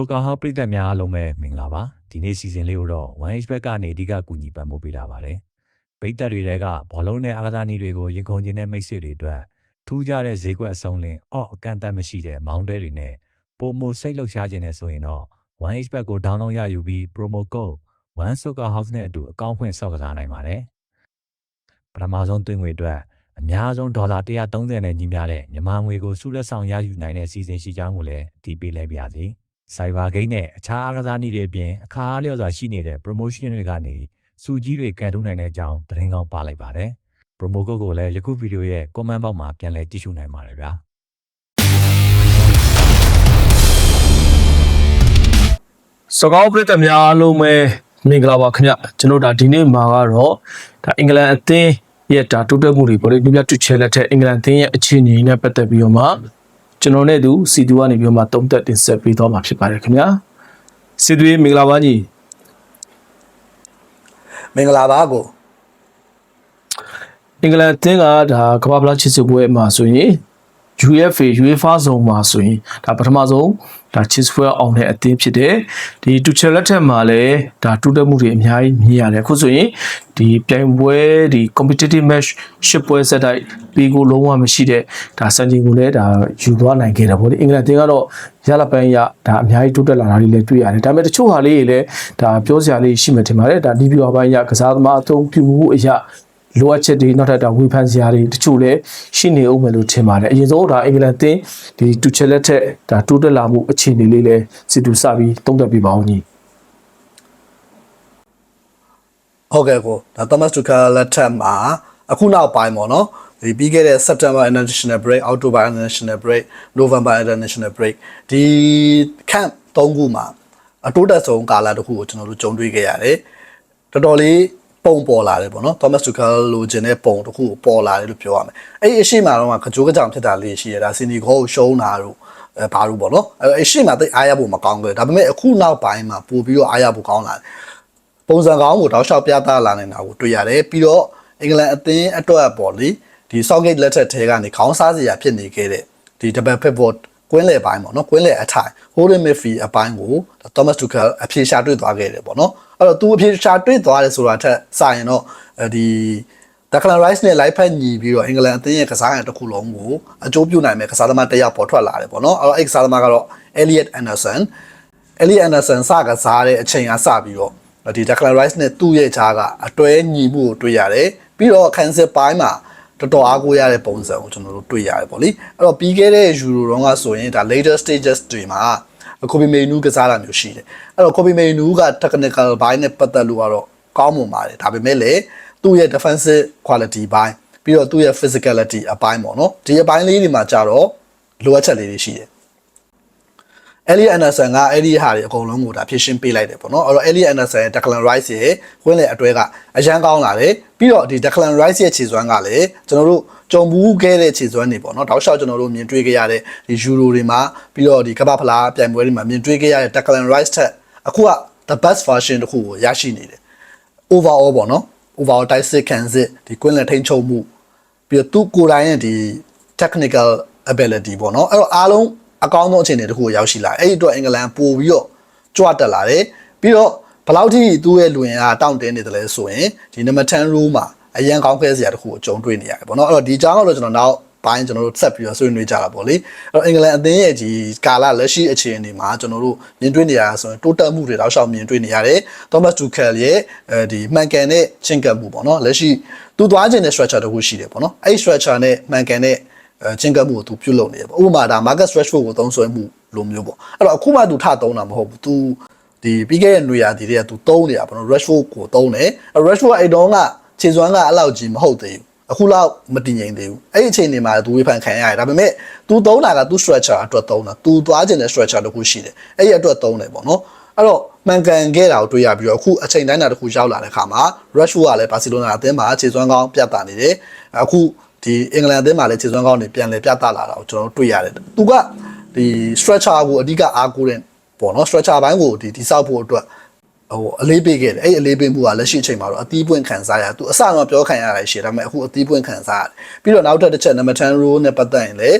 ဆိုကာဟောပရိသတ်များအားလုံးပဲမင်္ဂလာပါဒီနေ့စီစဉ်လေးကိုတော့ 1H ဘက်ကနေအဓိကကူညီပံ့ပိုးပေးတာပါတယ်ပရိသတ်တွေတဲကဘောလုံးနဲ့အားကစားနည်းတွေကိုရင်ခုန်ခြင်းနဲ့မိတ်ဆွေတွေအတွက်ထူးခြားတဲ့ဈေးကွက်အစုံလင်အော့အကန့်အသတ်မရှိတဲ့မောင်းတဲတွေနဲ့ပုံမစိတ်လှုပ်ရှားခြင်းနဲ့ဆိုရင်တော့ 1H ဘက်ကို download ရယူပြီး promo code 1 Soccer House နဲ့အတူအကောင့်ဖွင့်ဆောက်ကစားနိုင်ပါတယ်ပထမဆုံးသွင်းငွေအတွက်အများဆုံးဒေါ်လာ130နဲ့ညီမျှတဲ့မြန်မာငွေကိုစုလက်ဆောင်ရယူနိုင်တဲ့စီစဉ်ရှိကြောင်းကိုလည်းအတည်ပြုလိုက်ပါရစေ။ Cyber Game နဲ့အခြားအားကစားနည်းတွေအပြင်အခါအားလျော်စွာရှိနေတဲ့ promotion တွေကနေစုကြီးတွေကန်ထုတ်နိုင်တဲ့အကြောင်းသတင်းကောင်းပါလိုက်ပါတယ်။ promo code ကိုလည်းယခုဗီဒီယိုရဲ့ comment box မှာပြန်လည်ကြည့်ရှုနိုင်ပါတယ်ဗျာ။စကောင်းပရိသတ်များအားလုံးပဲမင်္ဂလာပါခင်ဗျကျွန်တော်ဒါဒီနေ့မှာကတော့ဒါအင်္ဂလန်အသင်းရဲ့ဒါတိုးတက်မှုတွေပေါ့လေလူပြတူချဲလက်တဲ့အင်္ဂလန်အသင်းရဲ့အခြေအနေနဲ့ပတ်သက်ပြီးတော့မှ ကျွန်တော်နဲ့သူစီတူကနေပြီးတော့မှတုံးသက်တင်ဆက်ပေးသွားမှာဖြစ်ပါတယ်ခင်ဗျာစီတူမင်္ဂလာပါညီမင်္ဂလာပါကိုအင်္ဂလန်အသင်းကဒါကမ္ဘာ့ဖလားချစ်စစ်ပွဲမှာဆိုရင် UEFA UEFA ဇုံမှာဆိုရင်ဒါပထမဆုံး ဒါချစ်စပွဲအောင်တဲ့အသင်းဖြစ်တယ်ဒီတူချယ်လက်ထက်မှာလည်းဒါတူတက်မှုတွေအများကြီးမြင်ရတယ်အခုဆိုရင်ဒီပြိုင်ပွဲဒီ competitive match ရှစ်ပွဲဆက်တိုက်ပြီးကိုလုံးဝမရှိတဲ့ဒါစံချိန်ကိုလည်းဒါယူသွားနိုင်ခဲ့တာပေါ့လေအင်္ဂလန်တင်းကတော့ရလပန်းရဒါအများကြီးတိုးတက်လာတာတွေလည်းတွေ့ရတယ်ဒါပေမဲ့တချို့ဟာလေးတွေလည်းဒါပြောစရာလေးရှိမှထင်ပါတယ်ဒါဒီဗီဒီယိုပိုင်းရကစားသမားအသုံးပြုမှုအရာ လိုအပ်ချက်တွေနောက်ထပ်တော့ဝေဖန်စရာတွေတချို့လည်းရှိနေအောင်မယ်လို့ထင်ပါတယ်အရင်ဆုံးဒါအင်္ဂလန်တင်းဒီတူချက်လက်ထက်ဒါတိုးတက်လာမှုအခြေအနေလေးလည်းစစ်တူစပြီးတုံးသက်ပြပါအောင်ညီဟုတ်ကဲ့ကိုဒါ Thomas Tuchel လက်ထက်မှာအခုနောက်ပိုင်းပေါ့နော်ဒီပြီးခဲ့တဲ့ September International Break October International Break November International Break ဒီ camp ၃ခုမှာအတိုးတက်ဆုံးကာလတစ်ခုကိုကျွန်တော်တို့ကြုံတွေ့ခဲ့ရတယ်တော်တော်လေး ပုံပေါ်လာတယ်ပေါ့နော် Thomas Tuchel လိုချင်တဲ့ပုံတစ်ခုကိုပေါ်လာတယ်လို့ပြောရမယ်အဲ့ဒီအရှိမတော့ကကြိုးကြောင်ဖြစ်တာလေးရှိရတာစင်ဒီဂိုးကိုရှုံးတာတို့အဲဘာလို့ပေါ့နော်အဲအရှိမသိအားရဖို့မကောင်းဘူးဒါပေမဲ့အခုနောက်ပိုင်းမှာပို့ပြီးတော့အားရဖို့ကောင်းလာတယ်ပုံစံကောင်းကိုတောက်လျှောက်ပြသလာနေတာကိုတွေ့ရတယ်ပြီးတော့အင်္ဂလန်အသင်းအတွက်ပေါ့လေဒီ Southgate လက်ထက်ထဲကနေခေါင်းစားစရာဖြစ်နေခဲ့တဲ့ဒီ double pivot ကွင်းလယ်ပိုင်းပေါ့နော်ကွင်းလယ်အထိုင် holding midfield အပိုင်းကို Thomas Tuchel အဖြေရှာတွေ့သွားခဲ့တယ်ပေါ့နော်အဲ့တော့သူအဖြေရှာတွေ့သွားတယ်ဆိုတာထက်စာရင်တော့ဒီ Declan Rice နဲ့ live ဖက်ညီပြီးတော့အင်္ဂလန်အသင်းရဲ့ကစားရတစ်ခုလုံးကိုအကျိုးပြုနိုင်မဲ့ကစားသမားတစ်ယောက်ပေါ်ထွက်လာတယ်ပေါ့နော်အဲ့တော့အဲ့ကစားသမားကတော့ Elliot Anderson Elliot Anderson စကစားတဲ့အချိန်ကစပြီးတော့ဒီ Declan Rice နဲ့သူ့ရဲ့ခြားကအတွဲညီမှုကိုတွေ့ရတယ်ပြီးတော့ cancel ပိုင်းမှာ တော်တော်အားကိုးရတဲ့ပုံစံကိုကျွန်တော်တို့တွေ့ရတယ်ပေါ့လေအဲ့တော့ပြီးခဲ့တဲ့ Euro တုန်းကဆိုရင်ဒါ later stages တွေမှာကိုဘီမေနူးကစားတာမျိုးရှိတယ်အဲ့တော့ကိုဘီမေနူးက technical ဘိုင်းနဲ့ပတ်သက်လို့ကတော့ကောင်းမွန်ပါတယ်ဒါပေမဲ့လည်းသူ့ရဲ့ defensive quality ဘိုင်းပြီးတော့သူ့ရဲ့ physicality အပိုင်းပေါ့နော်ဒီအပိုင်းလေးတွေမှာကြတော့လိုအပ်ချက်လေးတွေရှိတယ် Elliot Anderson ကအဲ့ဒီဟာတွေအကုန်လုံးကိုဒါဖြည့်ရှင်းပေးလိုက်တယ်ပေါ့နော်အဲ့တော့ Elliot Anderson ရဲ့ Declan Rice ရဲ့ဝင်းလေအတွဲကအရန်ကောင်းလာတယ်ပြီးတော့ဒီ Declan Rice ရဲ့ခြေစွမ်းကလည်းကျွန်တော်တို့ကြုံဘူးခဲ့တဲ့ခြေစွမ်းတွေပေါ့နော်တောက်လျှောက်ကျွန်တော်တို့မြင်တွေ့ခဲ့ရတဲ့ဒီ Euro တွေမှာပြီးတော့ဒီကမ္ဘာဖလားပြိုင်ပွဲတွေမှာမြင်တွေ့ခဲ့ရတဲ့ Declan Rice ထက်အခုက the best version တစ်ခုကိုရရှိနေတယ် overall ပေါ့နော် overall တိုက်စစ်ခံစစ်ဒီကွင်းလယ်ထိန်ချုပ်မှုပြီးတော့သူကိုယ်တိုင်ရဲ့ဒီ technical ability ပေါ့နော်အဲ့တော့အားလုံး အကောင်းဆုံးအခြေအနေတစ်ခုကိုရောက်ရှိလာတယ်အဲ့ဒီအတွက်အင်္ဂလန်ပို့ပြီးတော့ကြွတက်လာတယ်ပြီးတော့ဘယ်လောက်ထိသူ့ရဲ့လူရင်ကတောင့်တင်းနေတယ်လဲဆိုရင်ဒီနံပါတ်10 row မှာအရန်ကောင်းခဲစရာတစ်ခုကိုကြုံတွေ့နေရတယ်ပေါ့နော်အဲ့တော့ဒီကြောင်းတော့ကျွန်တော်နောက်ပိုင်းကျွန်တော်တို့ဆက်ပြီးတော့ဆွေးနွေးကြတာပေါ့လေအဲ့တော့အင်္ဂလန်အသင်းရဲ့ဒီကာလလက်ရှိအခြေအနေမှာကျွန်တော်တို့မြင်တွေ့နေရတာဆိုရင်တိုးတက်မှုတွေတောက်လျှောက်မြင်တွေ့နေရတယ်။ Thomas Tuchel ရဲ့အဲဒီမှန်ကန်တဲ့ချင်းကပ်မှုပေါ့နော်လက်ရှိသူသွားခြင်းတဲ့ structure တစ်ခုရှိတယ်ပေါ့နော်အဲ့ structure နဲ့မှန်ကန်တဲ့ အဲချင်းကပ်မှုကိုသူပြုလုပ်နေတယ်ပေါ့ဥပမာဒါ Marcus Rashford ကိုသုံးဆွဲမှုလိုမျိုးပေါ့အဲ့တော့အခုမှသူထသုံးတာမဟုတ်ဘူး तू ဒီပြီးခဲ့တဲ့ຫນွေရာသီတွေက तू သုံးနေတာပေါ့နော် Rashford ကိုသုံးတယ်အဲ့ Rashford အဲ့တုန်းကခြေစွမ်းကအလောက်ကြီးမဟုတ်သေးဘူးအခုလောက်မတည်ငြိမ်သေးဘူးအဲ့ဒီအချိန်တွေမှာသူဝေဖန်ခံရတယ်ဒါပေမဲ့ तू သုံးတာက तू structure အတွက်သုံးတာ तू သွားခြင်းတဲ့ structure တစ်ခုရှိတယ်အဲ့ဒီအတွက်သုံးတယ်ပေါ့နော်အဲ့တော့မှန်ကန်ခဲ့တာကိုတွေ့ရပြီးတော့အခုအချိန်တိုင်းတာတစ်ခုရောက်လာတဲ့ခါမှာ Rashford ကလည်းဘာစီလိုနာအသင်းမှာခြေစွမ်းကောင်းပြတ်တာနေတယ်အခု ဒီအင်္ဂလန်အသင်းမှာလည်းခြေစွမ်းကောင်းတွေပြန်လည်ပြတ်တာလာတာကိုကျွန်တော်တို့တွေ့ရတယ်သူကဒီ structure ကိုအဓိကအားကိုးတဲ့ပေါ့နော် structure ဘိုင်းကိုဒီတိဆောက်ဖို့အတွက်ဟိုအလေးပေးခဲ့တယ်အဲ့အလေးပေးမှုကလက်ရှိအချိန်မှာတော့အသီးပွင့်ခံစားရသူအစတော့ပြောခံရတာရှိတယ်ဒါပေမဲ့အခုအသီးပွင့်ခံစားရတယ်ပြီးတော့နောက်ထပ်တစ်ချက် number 10 rule နဲ့ပတ်သက်ရင်လေ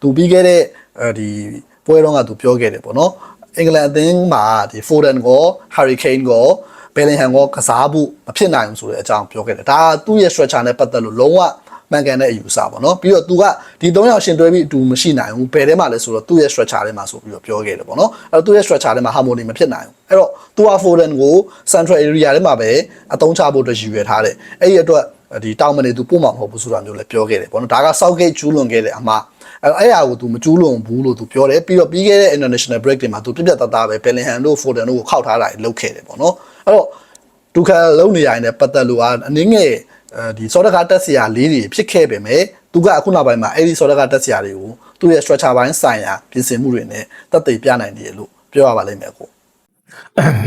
သူပြီးခဲ့တဲ့အဲဒီပွဲတော့ကသူပြောခဲ့တယ်ပေါ့နော်အင်္ဂလန်အသင်းမှာဒီ Foden ကို Hurricane ကို Bellingham ကိုကစားဖို့မဖြစ်နိုင်ဘူးဆိုတဲ့အကြောင်းပြောခဲ့တယ်ဒါကသူ့ရဲ့ structure နဲ့ပတ်သက်လို့လုံးဝ မှန်ကန်တဲ့အယူအဆပေါ့နော်ပြီးတော့သူကဒီ၃ယောက်ရှင်တွဲပြီးအတူမရှိနိုင်ဘူးဘယ်ထဲမှာလဲဆိုတော့သူ့ရဲ့ structure ထဲမှာဆိုပြီးတော့ပြောခဲ့တယ်ပေါ့နော်အဲ့တော့သူ့ရဲ့ structure ထဲမှာ harmony မဖြစ်နိုင်ဘူးအဲ့တော့သူက foreign ကို central area ထဲမှာပဲအသုံးချဖို့အတွက်ရည်ရွယ်ထားတယ်အဲ့ဒီအတွက်ဒီတောင်မနေသူပို့မှာမဟုတ်ဘူးဆိုတာမျိုးလည်းပြောခဲ့တယ်ပေါ့နော်ဒါက south gate ကျူးလွန်ခဲ့တဲ့အမှားအဲ့အဲ့အရာကိုသူမကျူးလွန်ဘူးလို့သူပြောတယ်ပြီးတော့ပြီးခဲ့တဲ့ international break တွေမှာသူပြပြတသားပဲ Bellingham တို့ Foden တို့ကိုခောက်ထားတာလုပ်ခဲ့တယ်ပေါ့နော်အဲ့တော့ဒုက္ခလုံးနေရရင်လည်းပတ်သက်လို့အနည်းငယ် ဒီစောဒကတက်စရာလေးတွေဖြစ်ခဲ့ပေမဲ့သူကအခုနောက်ပိုင်းမှာအဲ့ဒီစောဒကတက်စရာတွေကိုသူ့ရဲ့ structure ဘိုင်းဆိုင်ရာပြင်ဆင်မှုတွေနဲ့တက်သိပြနိုင်တယ်လို့ပြောရပါလိမ့်မယ်ကို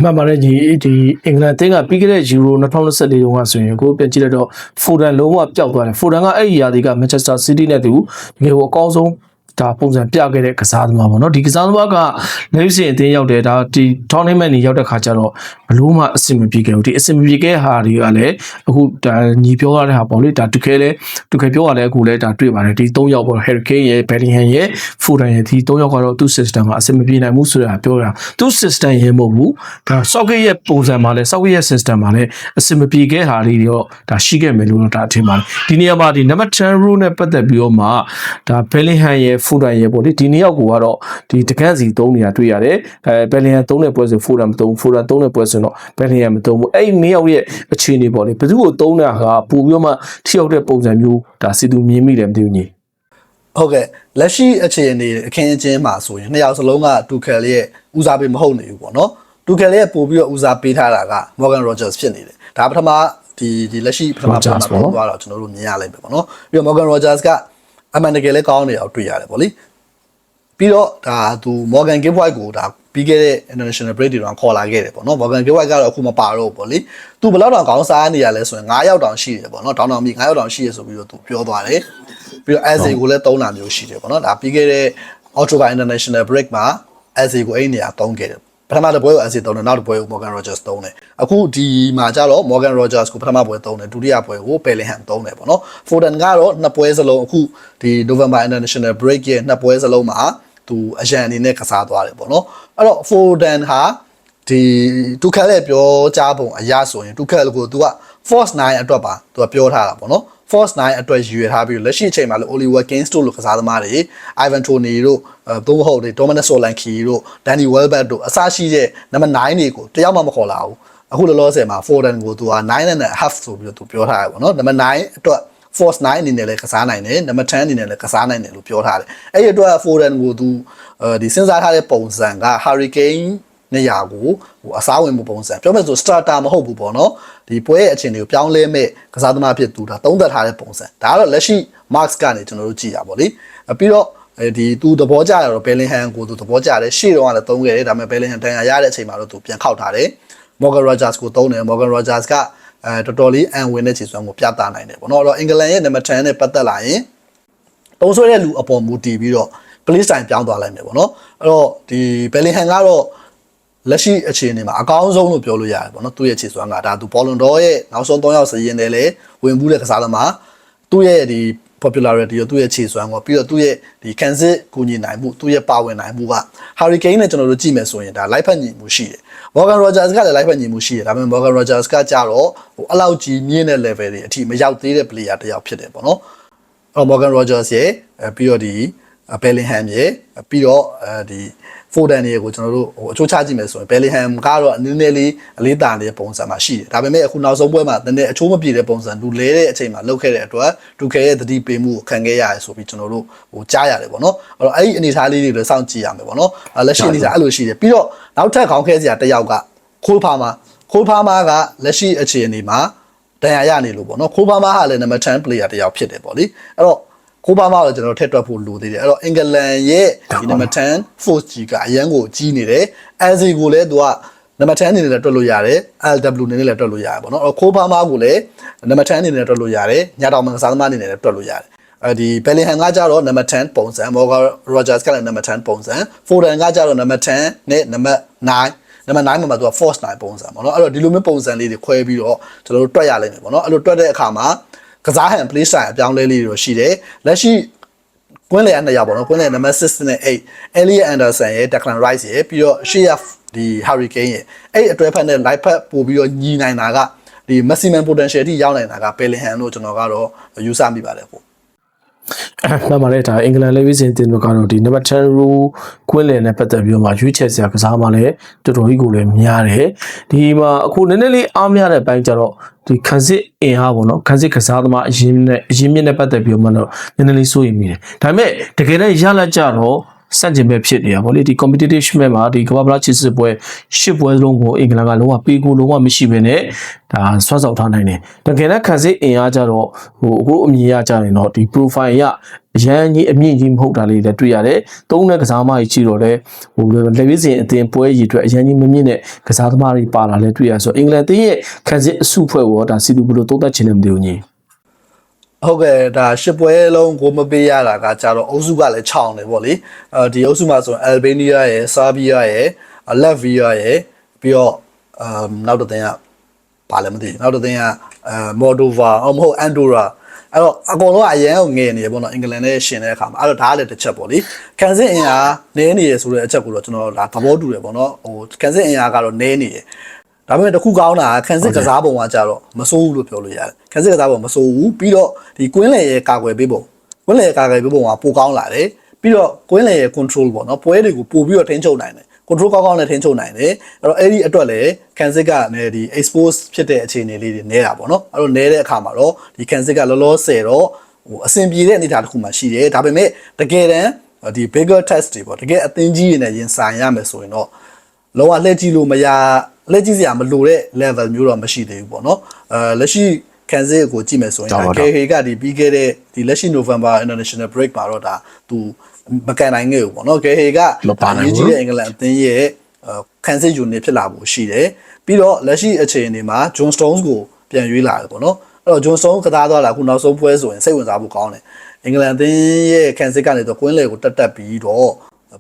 မှန်ပါတယ်ညီဒီအင်္ဂလန်အသင်းကပြီးခဲ့တဲ့ Euro 2024တုန်းကဆိုရင်ကိုပြန်ကြည့်လိုက်တော့ Foden လုံးဝပျောက်သွားတယ် Foden ကအဲ့ဒီရာသီက Manchester City နဲ့တူတကယ်ကိုအကောင်းဆုံး ဒါပုံစံပြခဲ့တဲ့ကစားသမားပေါ့နော်ဒီကစားသမားကလက်ရှိအသင်းရောက်တယ်ဒါဒီ tournament နေရောက်တဲ့ခါကျတော့ဘလို့မှအဆင်မပြေခဲ့ဘူးဒီအဆင်မပြေခဲ့ဟာတွေကလည်းအခုဒါညီပြောရတဲ့ဟာပေါ့လေဒါတူခဲလဲတူခဲပြောရလဲအခုလဲဒါတွေ့ပါတယ်ဒီ၃ယောက်ပေါ့ Harry Kane ရဲ့ Bellingham ရဲ့ Foden ရဲ့ဒီ၃ယောက်ကတော့သူ့ system မှာအဆင်မပြေနိုင်ဘူးဆိုတာပြောတာသူ့ system ရဲ့မဟုတ်ဘူးဒါ socket ရဲ့ပုံစံမှာလဲ socket ရဲ့ system မှာလဲအဆင်မပြေခဲ့တာတွေတော့ဒါရှိခဲ့မယ်လို့တော့ဒါအထင်ပါတယ်ဒီနေရာမှာဒီ number 10 rule နဲ့ပတ်သက်ပြီးတော့မှဒါ Bellingham ရဲ့ Foden ရဲ့ပေါ့လေဒီနှစ်ယောက်ကိုကတော့ဒီတကန့်စီသုံးနေတာတွေ့ရတယ်အဲ Bellingham သုံးတဲ့ပွဲဆို Foden မသုံး Foden သုံးတဲ့ပွဲဆိုတော့ Bellingham မသုံးဘူးအဲ့ဒီနှစ်ယောက်ရဲ့အခြေအနေပေါ့လေဘယ်သူ့ကိုသုံးတာကပို့ပြီးတော့မှထိရောက်တဲ့ပုံစံမျိုးဒါစီသူမြင်မိတယ်မသိဘူးညီဟုတ်ကဲ့လက်ရှိအခြေအနေအခင်းအကျင်းမှာဆိုရင်နှစ်ယောက်စလုံးကတူကယ်ရဲ့ဦးစားပေးမဟုတ်နေဘူးပေါ့နော်တူကယ်ရဲ့ပို့ပြီးတော့ဦးစားပေးထားတာက Morgan Rogers ဖြစ်နေတယ်ဒါပထမဒီဒီလက်ရှိပထမပုံမှာပေါ်သွားတော့ကျွန်တော်တို့မြင်ရလိမ့်မယ်ပေါ့နော်ပြီးတော့ Morgan Rogers က အမှန်တကယ်လည်းကောင်းနေအောင်တွေ့ရတယ်ပေါ့လေပြီးတော့ဒါသူ Morgan Gibbs ကိုဒါပြီးခဲ့တဲ့ international break တွေတော့ခေါ်လာခဲ့တယ်ပေါ့နော် Morgan Gibbs ကတော့အခုမပါတော့ဘူးပေါ့လေသူဘယ်လောက်တောင်ကောင်းစားနေရလဲဆိုရင်9ရောက်တောင်ရှိတယ်ပေါ့နော်တောင်းတောင်မိ9ရောက်တောင်ရှိရဆိုပြီးတော့သူပြောသွားတယ်ပြီးတော့ SA ကိုလည်းသုံးတာမျိုးရှိတယ်ပေါ့နော်ဒါပြီးခဲ့တဲ့ October international break မှာ SA ကိုအဲ့နေရာသုံးခဲ့တယ် ပထမတစ်ပွဲကို SA သုံးတယ်နောက်တစ်ပွဲကို Morgan Rogers သုံးတယ်အခုဒီမှာကျတော့ Morgan Rogers ကိုပထမပွဲသုံးတယ်ဒုတိယပွဲကို Bellingham သုံးတယ်ပေါ့နော် Foden ကတော့နှစ်ပွဲစလုံးအခုဒီ November international break ရဲ့နှစ်ပွဲစလုံးမှာသူအရန်အနေနဲ့ကစားသွားတယ်ပေါ့နော်အဲ့တော့ Foden ဟာဒီတူခက်လည်းပြောကြားပုံအရဆိုရင်တူခက်ကိုသူက force 9အတွက်ပါသူကပြောထားတာပေါ့နော် force 9အတွက်ရည်ရွယ်ထားပြီးလက်ရှိအချိန်မှာလို့ Oliver Kingston လို့ကစားသမားတွေ Ivan Toney တို့အဲသို့မဟုတ်လေ Dominic Solanke တို့ Danny Welbeck တို့အစရှိတဲ့နံပါတ်9တွေကိုတယောက်မှမခေါ်လာဘူးအခုလောလောဆယ်မှာ Foden ကိုသူက9 and a half ဆိုပြီးတော့သူပြောထားတယ်ပေါ့နော်နံပါတ်9အတွက် force 9အနေနဲ့လည်းကစားနိုင်တယ်နံပါတ်10အနေနဲ့လည်းကစားနိုင်တယ်လို့ပြောထားတယ်အဲ့ဒီအတွက် Foden ကိုသူအဲဒီစဉ်းစားထားတဲ့ပုံစံက Hurricane နေရာကိုဟိုအစားဝင်မှုပုံစံပြောမယ်ဆို starter မဟုတ်ဘူးပေါ့နော်ဒီပွဲရဲ့အခြေအနေကိုပြောင်းလဲမဲ့ကစားသမားဖြစ်သူဒါသုံးသပ်ထားတဲ့ပုံစံဒါကတော့လက်ရှိ marks ကနေကျွန်တော်တို့ကြည့်ရပါဗောလေပြီးတော့အဲဒီသူသဘောကျရတော့ Bellingham ကိုသူသဘောကျတယ်ရှေ့တော့ကလည်းသုံးခဲ့တယ်ဒါပေမဲ့ Bellingham တန်ရာရတဲ့အချိန်မှာတော့သူပြန်ခောက်ထားတယ် Morgan Rogers ကိုသုံးတယ် Morgan Rogers ကအဲတော်တော်လေးအန်ဝင်တဲ့ခြေစွမ်းကိုပြသနိုင်တယ်ပေါ့နော်အဲ့တော့အင်္ဂလန်ရဲ့နံပါတ်10နဲ့ပတ်သက်လာရင်တုံးဆွဲတဲ့လူအပေါ်မူတည်ပြီးတော့ play style ပြောင်းသွားလိုက်မယ်ပေါ့နော်အဲ့တော့ဒီ Bellingham ကတော့ လက်ရှိအခြေအနေမှာအကောင်းဆုံးလို့ပြောလို့ရတယ်ပေါ့နော်သူ့ရဲ့ခြေစွမ်းကဒါသူ Ballon d'Or ရဲ့နောက်ဆုံး3ယောက်စရင်တယ်လေဝင်ဘူးတဲ့ကစားသမားသူ့ရဲ့ဒီ popularity ရောသူ့ရဲ့ခြေစွမ်းရောပြီးတော့သူ့ရဲ့ဒီခံစစ်ကူညီနိုင်မှုသူ့ရဲ့ပါဝင်နိုင်မှုက Hurricane နဲ့ကျွန်တော်တို့ကြည့်မယ်ဆိုရင်ဒါလိုက်ဖက်ညီမှုရှိတယ် Morgan Rogers ကလည်းလိုက်ဖက်ညီမှုရှိတယ်ဒါပေမဲ့ Morgan Rogers ကကြတော့ဟိုအလောက်ကြီးမြင့်တဲ့ level တွေအထိမရောက်သေးတဲ့ player တစ်ယောက်ဖြစ်တယ်ပေါ့နော်အဲ့တော့ Morgan Rogers ရဲ့အဲပြီးတော့ဒီ Bellingham ရဲ့ပြီးတော့အဲဒီ Foden တွေကိုကျွန်တော်တို့ဟိုအချိုးချကြည့်မယ်ဆိုရင် Bellingham ကတော့အနည်းနည်းလေးအလေးတာနေတဲ့ပုံစံမှာရှိတယ်ဒါပေမဲ့အခုနောက်ဆုံးပွဲမှာနည်းနည်းအချိုးမပြေတဲ့ပုံစံလူလဲတဲ့အချိန်မှာလောက်ခဲ့တဲ့အတွက်ဒုခဲရဲ့သတိပေးမှုကိုခံခဲ့ရတယ်ဆိုပြီးကျွန်တော်တို့ဟိုကြားရတယ်ပေါ့နော်အဲ့တော့အဲ့ဒီအနေအထားလေးတွေလည်းစောင့်ကြည့်ရမယ်ပေါ့နော်အဲ့လက်ရှိအနေအထားအဲ့လိုရှိတယ်ပြီးတော့နောက်ထပ်ခေါင်းခဲစရာတစ်ယောက်ကခိုးဖာမာခိုးဖာမာကလက်ရှိအခြေအနေမှာတန်ရာရနေလို့ပေါ့နော်ခိုးဖာမာကလည်းနံပါတ်10 player တစ်ယောက်ဖြစ်တယ်ပေါ့လေအဲ့တော့ ခိုးပါမတော့ကျွန်တော်ထက်တွက်ဖို့လိုသေးတယ်အဲ့တော့အင်္ဂလန်ရဲ့ဒီနံပါတ်10 force ကြီးကအရန်ကိုကြီးနေတယ် LC ကိုလည်းသူကနံပါတ်10အနေနဲ့လည်းတွက်လို့ရတယ် LW အနေနဲ့လည်းတွက်လို့ရတယ်ပေါ့နော်အဲ့တော့ခိုးပါမကိုလည်းနံပါတ်10အနေနဲ့တွက်လို့ရတယ်ညတောင်မကစားသမားအနေနဲ့လည်းတွက်လို့ရတယ်အဲဒီ Bellingham ကကြတော့နံပါတ်10ပုံစံ Morgan Rogers ကလည်းနံပါတ်10ပုံစံ Foden ကကြတော့နံပါတ်10နဲ့နံပါတ်9နံပါတ်9မှာမှာသူက force 9ပုံစံပေါ့နော်အဲ့တော့ဒီလိုမျိုးပုံစံလေးတွေခွဲပြီးတော့ကျွန်တော်တို့တွက်ရလိမ့်မယ်ပေါ့နော်အဲ့လိုတွက်တဲ့အခါမှာ ကစားဟန် play style အပြောင်းလဲလေးတွေရှိတယ်လက်ရှိကွင်းလေအနှစ်ယောက်ပေါ့နော်ကွင်းလေနံပါတ်6နဲ့8 Elliot Anderson ရဲ့ Declan Rice ရဲ့ပြီးတော့ Shea ဒီ Hurricane ရဲ့အဲ့အတွဲဖက်နဲ့ light ဖက်ပို့ပြီးတော့ညီနိုင်တာကဒီ maximum potential ထိရောက်နိုင်တာက Bellingham လို့ကျွန်တော်ကတော့ယူဆမိပါတယ်ပေါ့ မှန်ပါတယ်ဒါအင်္ဂလန်လေးဝိစင်တင်တို့ကတော့ဒီနံပါတ်10 row ကွင်းလည်နဲ့ပတ်သက်ပြီးတော့မှရွေးချယ်စရာကစားမှလည်းတော်တော်ကြီးကိုလည်းများတယ်ဒီမှာအခုနည်းနည်းလေးအားများတဲ့ဘိုင်းကြတော့ဒီခန်းစစ်အင်အားပေါ့နော်ခန်းစစ်ကစားသမားအရင်နဲ့အရင်မြင့်နဲ့ပတ်သက်ပြီးတော့မှတော့နည်းနည်းလေးစိုးရိမ်မိတယ်ဒါပေမဲ့တကယ်တမ်းရလက်ကြတော့ စန့်ကျင်ပဲဖြစ်နေတာဗောလေဒီ competitive မဲ့မှာဒီကမ္ဘာ့ဖလားချစ်စစ်ပွဲရှစ်ပွဲလုံးကိုအင်္ဂလန်ကလုံးဝပေးကိုလုံးဝမရှိဘဲနဲ့ဒါဆွတ်ဆောက်ထားနိုင်တယ်တကယ်လည်းခန်းစစ်အင်အားကြတော့ဟိုအခုအမြင်ရကြရင်တော့ဒီ profile ရအရန်ကြီးအမြင့်ကြီးမဟုတ်တာလေးလည်းတွေ့ရတယ်သုံးတဲ့ကစားသမားကြီးကြည့်တော့လေဟိုလက်ဝဲစဉ်အတင်ပွဲကြီးအတွက်အရန်ကြီးမမြင့်တဲ့ကစားသမားတွေပါလာလဲတွေ့ရဆိုအင်္ဂလန်တင်းရဲ့ခန်းစစ်အစုဖွဲ့ရောဒါစီတူဘလို့သုံးသက်ချင်တယ်မသိဘူးညီ ဟုတ်ကဲ့ဒါရှစ်ပွဲလုံးကိုမပေးရတာကကြတော့အုပ်စုကလည်းခြောင်တယ်ပေါ့လေအဲဒီအုပ်စုမှာဆိုရင် Albania ရယ် Serbia ရယ် Latvia ရယ်ပြီးတော့အမ်နောက်တစ်သင်းကဘာလဲမသိဘူးနောက်တစ်သင်းကအဲ Moldova အမဟုတ် Andorra အဲ့တော့အကုန်လုံးကအရန်ကိုငယ်နေရပေါ့နော်အင်္ဂလန်နဲ့ရှင်တဲ့အခါမှာအဲ့တော့ဒါကလည်းတစ်ချက်ပေါ့လေကန်စစ်အင်အားနည်းနေရဆိုတဲ့အချက်ကိုတော့ကျွန်တော်ဒါသဘောတူတယ်ပေါ့နော်ဟိုကန်စစ်အင်အားကတော့နည်းနေရ ဒါပေမဲ့တစ်ခုကောင်းတာကကန်စစ်ကစားပုံကကြတော့မစိုးဘူးလို့ပြောလို့ရတယ်ကန်စစ်ကစားပုံမစိုးဘူးပြီးတော့ဒီကွင်းလေရဲ့ကာကွယ်ပေးပုံကွင်းလေရဲ့ကာကွယ်ပေးပုံကပိုကောင်းလာတယ်ပြီးတော့ကွင်းလေရဲ့ control ပေါ့နော်ပွဲတွေကိုပို့ပြီးတော့ထိန်းချုပ်နိုင်တယ် control ကောင်းကောင်းနဲ့ထိန်းချုပ်နိုင်တယ်အဲ့တော့အဲ့ဒီအတွက်လည်း can sit ကလည်းဒီ expose ဖြစ်တဲ့အခြေအနေလေးတွေနဲတာပေါ့နော်အဲ့တော့နဲတဲ့အခါမှာတော့ဒီ can sit ကလောလောဆယ်တော့ဟိုအဆင်ပြေတဲ့အနေအထားတစ်ခုမှရှိတယ်ဒါပေမဲ့တကယ်တမ်းဒီ bigger test တွေပေါ့တကယ်အသင်းကြီးတွေနဲ့ရင်ဆိုင်ရမယ်ဆိုရင်တော့လောကလှည့်ကြည့်လို့မရ လှည့်ကြည့်စရာမလိုတဲ့ level မျိုးတော့မရှိသေးဘူးပေါ့နော်အဲလက်ရှိကန်စစ်ကိုကြည့်မယ်ဆိုရင်ဟုတ်ပါဒါတော့ KK ကဒီပြီးခဲ့တဲ့ဒီလက်ရှိ November International Break မှာတော့ဒါသူမကန်နိုင်ခဲ့ဘူးပေါ့နော် KK ကမပါနိုင်ဘူးရေးကြီးတဲ့အင်္ဂလန်အသင်းရဲ့ကန်စစ်ယူနစ်ဖြစ်လာဖို့ရှိတယ်ပြီးတော့လက်ရှိအခြေအနေမှာ John Stones ကိုပြန်ရွေးလာတယ်ပေါ့နော်အဲ့တော့ John Stones ကစားသွားတာခုနောက်ဆုံးပွဲဆိုရင်စိတ်ဝင်စားဖို့ကောင်းတယ်အင်္ဂလန်အသင်းရဲ့ကန်စစ်ကနေတော့ကွင်းလေကိုတက်တက်ပြီးတော့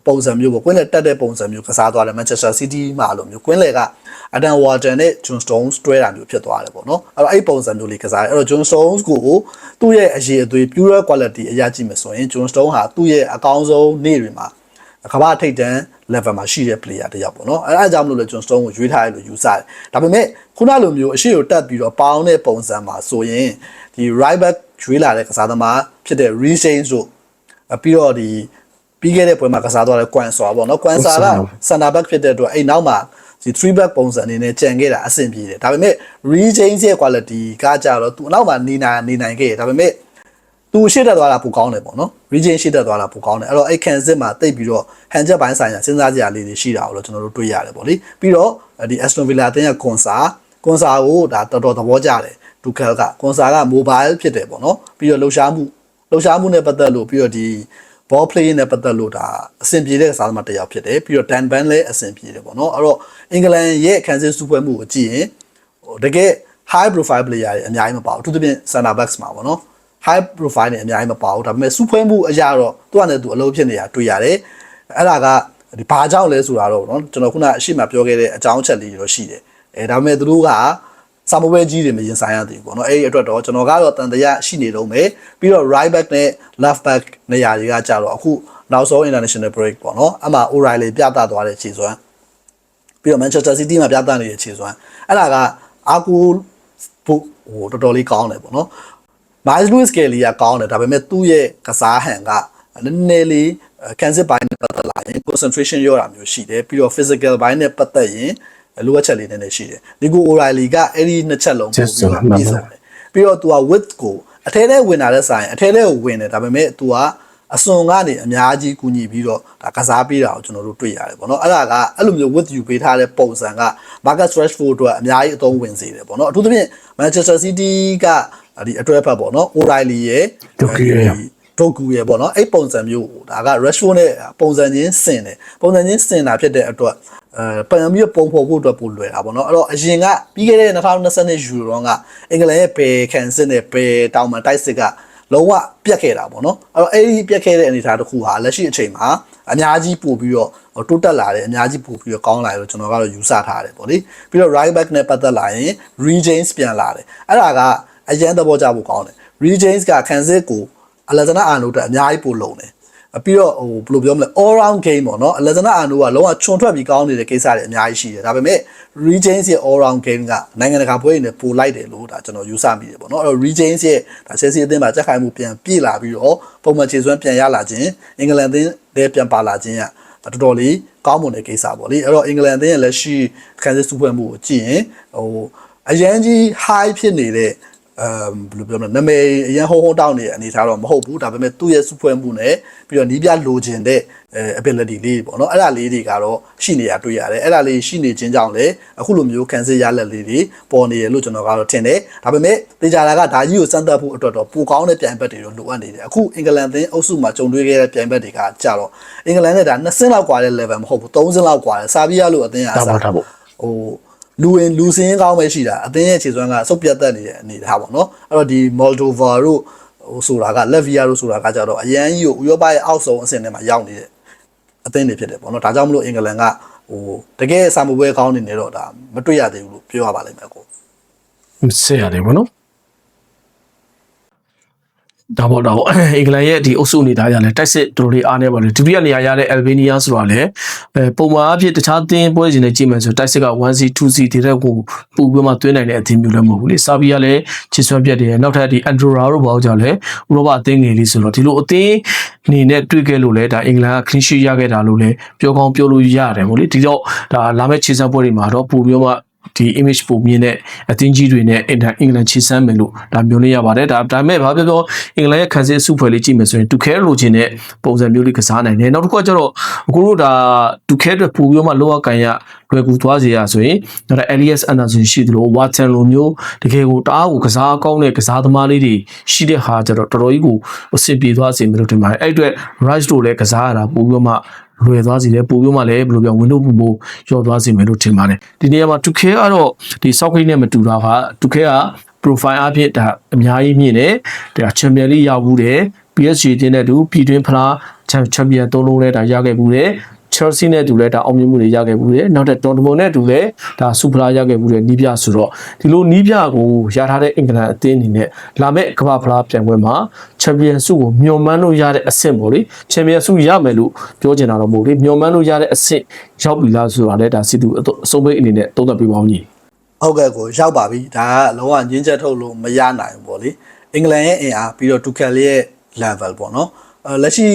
ပုံစံမျိုးပေါ့ကွင်းလေတက်တဲ့ပုံစံမျိုးကစားသွားတယ် Manchester City မှာလို့မျိုးကွင်းလေကအဒန်ဝါတန်နဲ့ John Stones တွဲတာမျိုးဖြစ်သွားတယ်ပေါ့နော်အဲ့တော့အဲ့ပုံစံမျိုးလေးကစားတယ်အဲ့တော့ John Stones ကိုသူ့ရဲ့အရေးအသွေး pure quality အရာကြည့်မယ်ဆိုရင် John Stones ဟာသူ့ရဲ့အကောင်းဆုံးနေ့တွေမှာကမ္ဘာထိပ်တန်း level မှာရှိတဲ့ player တစ်ယောက်ပေါ့နော်အဲအဲအကြောင့်မလို့လဲ John Stone ကိုရွေးထားရလို့ယူဆတယ်ဒါပေမဲ့ခုနလိုမျိုးအရှိကိုတက်ပြီးတော့ပေါင်းတဲ့ပုံစံမှာဆိုရင်ဒီ right back ရွေးလာတဲ့ကစားသမားဖြစ်တဲ့ Rechange တို့အပြီးတော့ဒီ ပြီးခဲ့တဲ့ပွဲမှာကစားသွားတဲ့ Quan Sa ပေါ့နော် Quan Sa က center back ဖြစ်တဲ့အတွက်အဲ့နောက်မှာဒီ3 back ပုံစံအနေနဲ့ကြံခဲ့တာအဆင်ပြေတယ်ဒါပေမဲ့ Rechange ရဲ့ quality ကကြတော့သူအနောက်မှာနေနိုင်နေနိုင်ခဲ့တယ်ဒါပေမဲ့သူရှေ့တက်သွားတာပိုကောင်းတယ်ပေါ့နော် region ရှေ့တက်သွားတာပိုကောင်းတယ်အဲ့တော့အဲ့ကန်စစ်မှာတိတ်ပြီးတော့ဟန်ချက်ပိုင်းဆိုင်ရာစဉ်းစားကြရလေးတွေရှိတာကိုတော့ကျွန်တော်တို့တွေ့ရတယ်ပေါ့လေပြီးတော့ဒီ Aston Villa အသင်းကကွန်ဆာကွန်ဆာကိုဒါတော်တော်သဘောကျတယ်ဒူကယ်ကကွန်ဆာက mobile ဖြစ်တယ်ပေါ့နော်ပြီးတော့လှူရှားမှုလှူရှားမှုနဲ့ပတ်သက်လို့ပြီးတော့ဒီ ball play နဲ့ပတ်သက်လို့ဒါအဆင်ပြေတဲ့စားသမားတစ်ယောက်ဖြစ်တယ်ပြီးတော့ Dan Ban လည်းအဆင်ပြေတယ်ပေါ့နော်အဲ့တော့အင်္ဂလန်ရဲ့ကန်စစ်စုပွဲမှုကိုကြည့်ရင်ဟိုတကယ် high profile player တွေအများကြီးမပါဘူးအထူးသဖြင့် center backs မှာပေါ့နော် high profile နဲ့အများကြီးမပါဘူးဒါပေမဲ့စူဖွဲမှုအရာတော့သူကလည်းသူအလုပ်ဖြစ်နေတာတွေ့ရတယ်အဲ့ဒါကဒီဘာကြောင့်လဲဆိုတာတော့เนาะကျွန်တော်ခုနအရှိမပြောခဲ့တဲ့အကြောင်းချက်လေးတွေတော့ရှိတယ်အဲဒါပေမဲ့သူတို့က စာမပွဲကြီးတွေမရင်ဆိုင်ရသေးဘူးပေါ့နော်အဲ့ဒီအတွက်တော့ကျွန်တော်ကတော့တန်တရားရှိနေတော့မယ်ပြီးတော့ right back နဲ့ left back နေရာတွေကကြတော့အခုနောက်ဆုံး international break ပေါ့နော်အမှ O'Reilly ပြသသွားတဲ့ခြေစွမ်းပြီးတော့ Manchester City မှာပြသနေတဲ့ခြေစွမ်းအဲ့ဒါကအာကူဖို့ဟိုတော်တော်လေးကောင်းတယ်ပေါ့နော် Miles Lewis Kelly ကကောင်းတယ်ဒါပေမဲ့သူ့ရဲ့ကစားဟန်ကနည်းနည်းလေးကန်စစ်ပိုင်းနဲ့ပတ်သက်လာရင် concentration ရောတာမျိုးရှိတယ်ပြီးတော့ physical ဘိုင်းနဲ့ပတ်သက်ရင် လိုအပ်ချက်လေးနည်းနည်းရှိတယ်ဒီကို O'Reilly ကအဲ့ဒီနှစ်ချက်လုံးပို့ပြီးတော့ပြည့်စုံတယ်ပြီးတော့ तू က width ကိုအထဲထဲဝင်လာတဲ့ဆိုင်အထဲထဲကိုဝင်တယ်ဒါပေမဲ့ तू ကအစွန်ကနေအများကြီးကူညီပြီးတော့ဒါကစားပေးတာကိုကျွန်တော်တို့တွေ့ရတယ်ပေါ့နော်အဲ့ဒါကအဲ့လိုမျိုး width ယူပေးထားတဲ့ပုံစံက Marcus Rashford အတွက်အများကြီးအသုံးဝင်စေတယ်ပေါ့နော်အထူးသဖြင့် Manchester City ကဒီအတွဲဖက်ပေါ့နော် O'Reilly ရဲ့ Doku ရဲ့ဒိုကူရဲ့ပေါ့နော်အဲ့ပုံစံမျိုးဒါက Rashford နဲ့ပုံစံချင်းဆင်တယ်ပုံစံချင်းဆင်တာဖြစ်တဲ့အတွက် အဲပြန်ပြီးပုံဖော်ဖို့အတွက်ပိုလွယ်တာပေါ့နော်အဲ့တော့အရင်ကပြီးခဲ့တဲ့2020ယူရိုကအင်္ဂလန်ရဲ့ဘယ်ကန်စစ်နဲ့ဘယ်တောင်မန်တိုက်စစ်ကလုံးဝပြတ်ခဲ့တာပေါ့နော်အဲ့တော့အဲ့ဒီပြတ်ခဲ့တဲ့အနေအထားတစ်ခုဟာလက်ရှိအချိန်မှာအများကြီးပို့ပြီးတော့တိုးတက်လာတယ်အများကြီးပို့ပြီးတော့ကောင်းလာတယ်လို့ကျွန်တော်ကတော့ယူဆထားတယ်ပေါ့လေပြီးတော့ right back နဲ့ပတ်သက်လာရင် regains ပြန်လာတယ်အဲ့ဒါကအရန်သဘောကျဖို့ကောင်းတယ် regains ကခံစစ်ကိုအလက်ဇနာအာနိုတက်အများကြီးပို့လုံတယ်အ ပြီးတော့ဟိုဘယ်လိုပြောမလဲ all round game ပေါ့နော်အလက်ဇနာအာနိုကလုံးဝခြုံထွက်ပြီးကောင်းနေတဲ့ကိစ္စတွေအများကြီးရှိတယ်ဒါပေမဲ့ Rejains ရဲ့ all round game ကနိုင်ငံတကာပွဲတွေနဲ့ပိုလိုက်တယ်လို့ဒါကျွန်တော်ယူဆမိတယ်ပေါ့နော်အဲ့တော့ Rejains ရဲ့ဒါ Chelsea အသင်းမှာကြက်ခိုင်မှုပြန်ပြေလာပြီးတော့ပုံမှန်ခြေစွမ်းပြန်ရလာခြင်းအင်္ဂလန်အသင်းလည်းပြန်ပါလာခြင်းကတော်တော်လေးကောင်းမွန်တဲ့ကိစ္စပေါ့လေအဲ့တော့အင်္ဂလန်အသင်းရဲ့လက်ရှိခံစစ်စုဖွဲ့မှုကိုကြည့်ရင်ဟိုအရန်ကြီး high ဖြစ်နေတဲ့ အမ်ဘယ်လိုပြောမလဲနာမည်အရင်ဟုံးဟုံးတောင်းနေတဲ့အနေအထားတော့မဟုတ်ဘူးဒါပေမဲ့သူ့ရဲ့စုဖွဲ့မှုနဲ့ပြီးတော့နီးပြလိုချင်တဲ့အဲ ability လေးပေါ့နော်အဲ့ဒါလေးတွေကတော့ရှိနေရတွေ့ရတယ်အဲ့ဒါလေးရှိနေခြင်းကြောင့်လည်းအခုလိုမျိုးခံစစ်ရလက်လေးတွေပေါ်နေရလို့ကျွန်တော်ကတော့ထင်တယ်ဒါပေမဲ့တေချာတာကဒါကြီးကိုစမ်းသပ်ဖို့အတွက်တော့ပိုကောင်းတဲ့ပြိုင်ဘက်တွေတော့လိုအပ်နေတယ်အခုအင်္ဂလန်သင်းအုပ်စုမှာကြုံတွေ့ခဲ့တဲ့ပြိုင်ဘက်တွေကကြတော့အင်္ဂလန်နဲ့ဒါ2ဆင်းလောက်กว่าတဲ့ level မဟုတ်ဘူး3ဆင်းလောက်กว่าတယ်စာဗီးယားလို့အသင်းအား ဒါပေါ့ဒါပေါ့ ဟို လူဝင်လူစင်းကောင်းပဲရှိတာအသင်းရဲ့ခြေစွမ်းကစုပ်ပြတ်တက်နေတဲ့အနေအထားပေါ့နော်အဲ့တော့ဒီ Moldova တို့ဟိုဆိုတာက Latvia တို့ဆိုတာကကြတော့အရန်ကြီးကိုဥရောပရဲ့အောက်ဆုံးအဆင့်ထဲမှာရောက်နေတဲ့အသင်းတွေဖြစ်တယ်ပေါ့နော်ဒါကြောင့်မလို့အင်္ဂလန်ကဟိုတကယ်စာမပွဲကောင်းနေနေတော့ဒါမတွေ့ရသေးဘူးလို့ပြောရပါလိမ့်မယ်ကိုဆက်ရတယ်ဗောနော် ဒါပေါ့တော့အင်္ဂလန်ရဲ့ဒီအုပ်စုအနေသားရလဲတိုက်စစ်တော်တော်လေးအားနေပါလေဒုတိယနေရာရတဲ့ Albania ဆိုတာလဲအဲပုံမှန်အဖြစ်တခြားသင်းပွဲစဉ်နဲ့ကြည့်မယ်ဆိုတိုက်စစ်က 1C 2C ဒီတဲ့ကိုပူပြီးမှသွင်းနိုင်တဲ့အသင်းမျိုးလည်းမဟုတ်ဘူးလေစာဗီယာလည်းချစ်စွမ်းပြတ်တယ်နောက်ထပ်ဒီ Andorra တို့ဘောက်ကြောင့်လဲဥရောပအသင်းငယ်လေးဆိုတော့ဒီလိုအသင်းအနေနဲ့တွေ့ခဲ့လို့လဲဒါအင်္ဂလန်က clean sheet ရခဲ့တာလို့လဲပြောကောင်းပြောလို့ရတယ်ဗောလေဒီတော့ဒါလာမယ့်ခြေစမ်းပွဲတွေမှာတော့ပူပြီးမှ ဒီ image ပုံမြင်တဲ့အသင်းကြီးတွေနဲ့အင်တာအင်္ဂလန်ချီဆမ်းမယ်လို့ဒါမျိုးလေးရပါတယ်ဒါဒါပေမဲ့ဘာပြောပြောအင်္ဂလန်ရဲ့ခံစစ်အစုဖွဲ့လေးကြည့်မယ်ဆိုရင်တူခဲလိုချင်တဲ့ပုံစံမျိုးလေးကစားနိုင်တယ်နောက်တစ်ခုကကျတော့အခုတို့ဒါတူခဲအတွက်ပို့ပြီးတော့မှလောကကန်ရလွယ်ကူသွားစေရဆိုရင်နောက် Elias Anderson ရှိသလို Watson လိုမျိုးတကယ်ကိုတအားကိုကစားကောင်းတဲ့ကစားသမားလေးတွေရှိတဲ့ဟာကျတော့တော်တော်ကြီးကိုအဆင်ပြေသွားစေမယ်လို့ထင်ပါတယ်အဲ့အတွက် Rice တို့လည်းကစားရတာပို့ပြီးတော့မှ လွယ်သွားစီတယ်ပို့ပြီးမှလည်းဘယ်လိုပြောဝင်းတို့ပူပို့ရော့သွားစီမယ်လို့ထင်ပါတယ်ဒီနေရာမှာတူခဲကတော့ဒီ socket နဲ့မတူတာကတူခဲက profile အဖြစ်ဒါအများကြီးမြင့်တယ်ဒါ champion league ရောက်ဘူးတယ် PSG တင်းတဲ့သူပြည်တွင်းဖလား champion သုံးလုံးလဲဒါရခဲ့ဘူးတယ် Chelsea နဲ့တူလဲဒါအောင်မြင်မှုတွေရခဲ့ဘူးတယ်နောက်တဲ့ Dortmund နဲ့တူလဲဒါစူပရာရခဲ့ဘူးတယ်နီးပြဆိုတော့ဒီလိုနီးပြကိုရထားတဲ့အင်္ဂလန်အသင်းအနေနဲ့လာမယ့်ကမ္ဘာဖလားပြိုင်ပွဲမှာ Champion ဆုကိုမျှော်မှန်းလို့ရတဲ့အဆင့်ပေါ့လေ Champion ဆုရမယ်လို့ပြောချင်တာတော့မဟုတ်လေမျှော်မှန်းလို့ရတဲ့အဆင့်ရောက်ပြီလားဆိုတာလဲဒါစီတူအဆုံးပိတ်အနေနဲ့သုံးသပ်ပေးပါဦးညီဟုတ်ကဲ့ကိုရောက်ပါပြီဒါကလုံးဝငင်းချက်ထုတ်လို့မရနိုင်ဘူးပေါ့လေအင်္ဂလန်ရဲ့အင်အားပြီးတော့တူခဲလေးရဲ့ level ပေါ့နော်အဲလက်ရှိ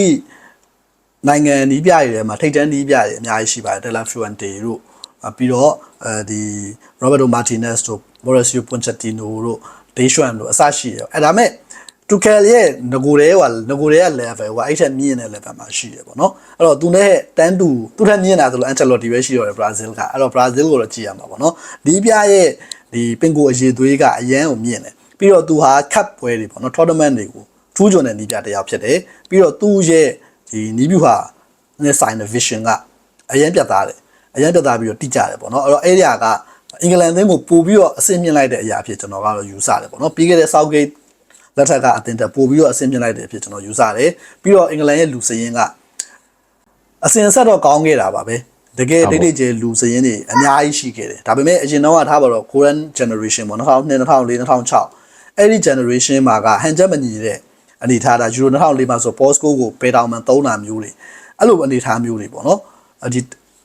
နိုင်ငံနီးပြတွေထဲမှာထိတ်တန်းနီးပြတွေအများကြီးရှိပါတယ် Della Fuente တို့အဲပြီးတော့အဲဒီ Roberto Martinez တို့ Mauricio Pochettino တို့ Deschamps တို့အစရှိတယ်အဲဒါမဲ့တူကယ်ရဲ့ငကိုရဲဟိုငကိုရဲရဲ့ level ဟိုအဲ့ထက်မြင့်တဲ့ level မှာရှိတယ်ပေါ့နော်အဲ့တော့သူနဲ့တန်းတူသူထက်မြင့်တာဆိုလို့ Ancelotti ပဲရှိတော့တယ် Brazil ကအဲ့တော့ Brazil ကိုတော့ကြည့်ရမှာပေါ့နော်ဒီပြရဲ့ဒီပင်ကိုအရေးသွေးကအရန်ကိုမြင့်တယ်ပြီးတော့သူဟာ cup ပွဲတွေပေါ့နော် tournament တွေကိုထူးချွန်တဲ့နီးပြတစ်ယောက်ဖြစ်တယ်ပြီးတော့သူ့ရဲ့ ဒီနီးပြဟာနဲ့ဆိုင်တဲ့ vision ကအရန်ပြတ်သားတယ်အရန်ပြတ်သားပြီးတော့တိကျတယ်ပေါ့နော်အဲ့တော့အဲ့ဒီကအင်္ဂလန်သင်းကိုပို့ပြီးတော့အဆင့်မြင့်လိုက်တဲ့အရာဖြစ်ကျွန်တော်ကတော့ယူဆတယ်ပေါ့နော်ပြီးခဲ့တဲ့ Southgate လက်ထက်ကအတင်တက်ပို့ပြီးတော့အဆင့်မြင့်လိုက်တဲ့အဖြစ်ကျွန်တော်ယူဆတယ်ပြီးတော့အင်္ဂလန်ရဲ့လူစရင်းကအစင်ဆက်တော့ကောင်းခဲ့တာပါပဲတကယ်တိတ်တိတ်ကျလူစရင်းတွေအများကြီးရှိခဲ့တယ်ဒါပေမဲ့အရင်တော့ကထားပါတော့ Korean generation ပေါ့2002 2004 2006အဲ့ဒီ generation မှာကဟန်ချက်မညီတဲ့ အနေထားတာ Euro 2004မှာဆို Posco ကိုပေတောင်မှန်သုံးတာမျိုးတွေအဲ့လိုအနေထားမျိုးတွေပေါ့နော်ဒီ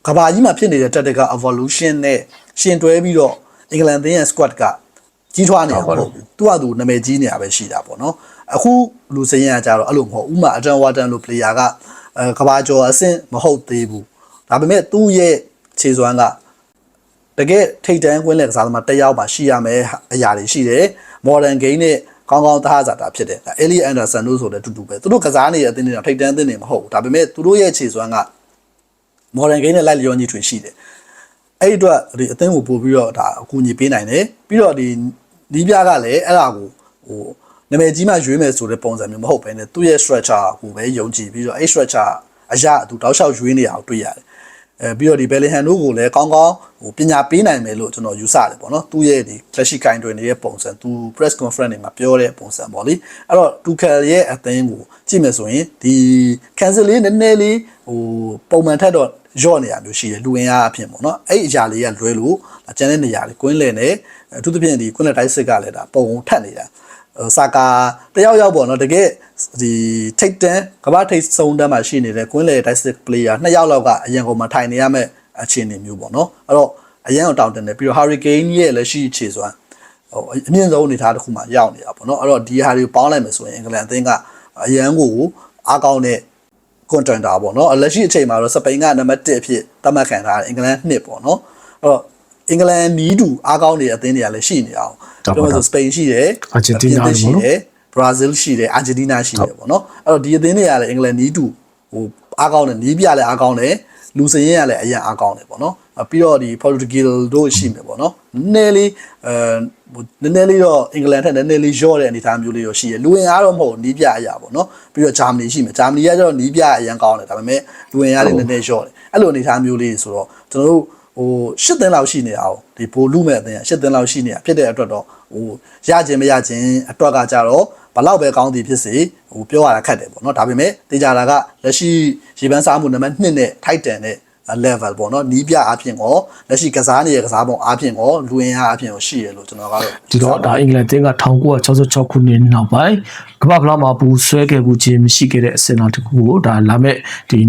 ကဘာကြီးမှာဖြစ်နေတဲ့ tactical evolution နဲ့ရှင်တွဲပြီးတော့အင်္ဂလန်သင်းရဲ့ squad ကကြီးထွားနေတာမဟုတ်ဘူးသူကသူနာမည်ကြီးနေတာပဲရှိတာပေါ့နော်အခုလူစရင်ကကြတော့အဲ့လိုမဟုတ်ဥမာအတန်ဝါတန်လို player ကအဲကဘာကျော်အဆင့်မဟုတ်သေးဘူးဒါပေမဲ့သူ့ရဲ့ခြေစွမ်းကတကယ်ထိတ်တန်းကွင်းလက်ကစားသမားတစ်ယောက်ပါရှိရမယ်အရာတွေရှိတယ် modern game နဲ့ ကောင်းကောင်းသားစားတာဖြစ်တယ်ဒါ Ellie Anderson တို့ဆိုလည်းတူတူပဲသူတို့ကစားနေတဲ့အသင်းတွေကထိတ်တန်းအသင်းတွေမဟုတ်ဘူးဒါပေမဲ့သူတို့ရဲ့ခြေစွမ်းက modern game နဲ့လိုက်လျောညီထွင်ရှိတယ်အဲ့ဒီအတွက်ဒီအသင်းကိုပို့ပြီးတော့ဒါအကူအညီပေးနိုင်တယ်ပြီးတော့ဒီနီးပြကလည်းအဲ့ဒါကိုဟိုနာမည်ကြီးမှရွေးမယ်ဆိုတဲ့ပုံစံမျိုးမဟုတ်ဘဲနဲ့သူ့ရဲ့ structure ကိုပဲယုံကြည်ပြီးတော့အဲ့ structure အရာသူတောက်လျှောက်ရွေးနေတာကိုတွေ့ရတယ် အဲပြီးတော့ဒီ Bellingham တို့ကိုလည်းကောင်းကောင်းဟိုပညာပေးနိုင်မယ်လို့ကျွန်တော်ယူဆတယ်ပေါ့နော်သူ့ရဲ့ဒီလက်ရှိကင်တွင်နေတဲ့ပုံစံသူ press conference တွေမှာပြောတဲ့ပုံစံပေါ့လေအဲ့တော့ Tuchel ရဲ့အသင်းကိုကြည့်မယ်ဆိုရင်ဒီ cancel လေးနည်းနည်းလေးဟိုပုံမှန်ထက်တော့ရော့နေရမျိုးရှိတယ်လူဝင်အားအဖြစ်ပေါ့နော်အဲ့အရာလေးကလွဲလို့ကျန်တဲ့နေရာလေးကွင်းလည်နဲ့အထူးသဖြင့်ဒီကွင်းလည်တိုက်စစ်ကလည်းဒါပုံထက်နေတာဆာကာတယောက်ယောက်ပေါ့နော်တကယ် ဒီထိတ်တန်းကမ္ဘာထိတ်ဆုံးတန်းမှာရှိနေတဲ့ကွင်းလေ Dystic player နှစ်ယောက်လောက်ကအရင်ကမှထိုင်နေရမယ့်အခြေအနေမျိုးပေါ့နော်အဲ့တော့အရင်အောင်တောင်းတင်တယ်ပြီးတော့ Hurricane ရဲ့လက်ရှိအခြေစွမ်းဟိုအမြင့်ဆုံးအနေအထားတစ်ခုမှရောက်နေတာပေါ့နော်အဲ့တော့ဒီဟာတွေကိုပေါင်းလိုက်မယ်ဆိုရင်အင်္ဂလန်အသင်းကအရန်ကိုအားကောင်းတဲ့ contender ပေါ့နော်လက်ရှိအချိန်မှာတော့စပိန်ကနံပါတ်1အဖြစ်သတ်မှတ်ခံထားတယ်အင်္ဂလန်2ပေါ့နော်အဲ့တော့အင်္ဂလန်နီးတူအားကောင်းနေတဲ့အသင်းတွေကလည်းရှိနေအောင်ပြောမှဆိုစပိန်ရှိတယ်အာဂျင်တီးနားပြင်သစ်ပေါ့နော်တယ် ဘရာဇီးရှိတယ်အာဂျင်တီးနားရှိတယ်ပေါ့နော်အဲ့တော့ဒီအသင်းတွေကလည်းအင်္ဂလန်နီးတူဟိုအားကောင်းတယ်နီးပြလည်းအားကောင်းတယ်လူစရင်ကလည်းအရင်အားကောင်းတယ်ပေါ့နော်အဲ့ပြီးတော့ဒီ Portugal တို့ရှိမယ်ပေါ့နော်နည်းနည်းလေးအဲဟိုနည်းနည်းလေးတော့အင်္ဂလန်ထက်နည်းနည်းလေးရော့တဲ့အနေအထားမျိုးလေးရောရှိတယ်လူဝင်အားတော့မဟုတ်နီးပြအရာပေါ့နော်ပြီးတော့ဂျာမနီရှိမယ်ဂျာမနီကကျတော့နီးပြအရင်ကောင်းတယ်ဒါပေမဲ့လူဝင်အားလေးနည်းနည်းရော့တယ်အဲ့လိုအနေအထားမျိုးလေးဆိုတော့ကျွန်တော်တို့ဟို၈သန်းလောက်ရှိနေအောင်ဒီဘိုလူမဲ့အသင်းက၈သန်းလောက်ရှိနေတာဖြစ်တဲ့အတွက်တော့ဟိုရခြင်းမရခြင်းအတွက်ကကြတော့ ဘလောက်ပဲကောင်းသည်ဖြစ်စေဟိုပြောရတာခက်တယ်ပေါ့နော်ဒါပေမဲ့တေချာတာကလက်ရှိရေပန်းစားမှုနံပါတ်1နဲ့ထိုက်တန်တဲ့ level ပေါ့နော်နီးပြအဖြစ်ကောလက်ရှိကစားနေတဲ့ကစားပုံအဖြစ်ကောလူဝင်အားအဖြစ်ကောရှိရလို့ကျွန်တော်ကတော့ဒီတော့ဒါအင်္ဂလန်တင်းက1966ခုနှစ်နောက်ပိုင်းကမ္ဘာဖလားမှာဘူးဆွဲခဲ့မှုချင်းမရှိခဲ့တဲ့အစင်လာတစ်ခုကိုဒါလာမဲ့ဒီ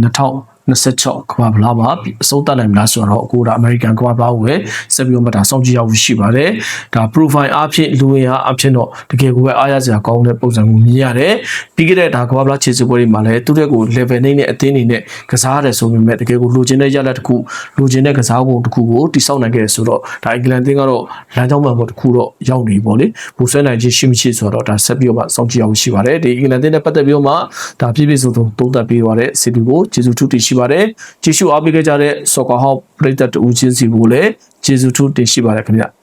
2026ကမ္ဘာဖလားမှာအဆုံးသတ်နိုင်မလားဆိုတော့အခုဒါ American ကမ္ဘာဖလားကိုပဲဆက်ပြီးတော့မှဒါစောင့်ကြည့်ရဖို့ရှိပါတယ်ဒါ profile အဖြစ်လူဝင်အားအဖြစ်တော့တကယ်ကိုပဲအားရစရာကောင်းတဲ့ပုံစံကိုမြင်ရတယ်ပြီးခဲ့တဲ့ဒါကမ္ဘာဖလားခြေစပွဲတွေမှာလည်းသူတဲ့ကို level နဲ့အသင်းတွေနဲ့ကစားရတယ်ဆိုပေမဲ့တကယ်ကိုလိုချင်တဲ့ရလဒ်တစ်ခုလိုချင်တဲ့ကစားပုံတစ်ခုကိုတိစောက်နိုင်ခဲ့ဆိုတော့ဒါအင်္ဂလန်တင်းကတော့လမ်းကြောင်းမှန်ပေါ်တစ်ခုတော့ရောက်နေပေါ့လေဘူဆွဲနိုင်ခြင်းရှိမရှိဆိုတော့ဒါဆက်ပြီးတော့မှစောင့်ကြည့်ရဖို့ရှိပါတယ်ဒီအင်္ဂလန်တင်းနဲ့ပတ်သက်ပြီးတော့မှဒါပြည့်ပြည့်စုံစုံသုံးသပ်ပေးသွားတဲ့စီတူကိုကျေးဇူးထူးတင်ရှိပါတယ်ကျေးဇူးအားပေးခဲ့ကြတဲ့ Soccer Hub ပရိသတ်တူချင်းစီကိုလည်းကျေးဇူးထူးတင်ရှိပါတယ်ခင်ဗျ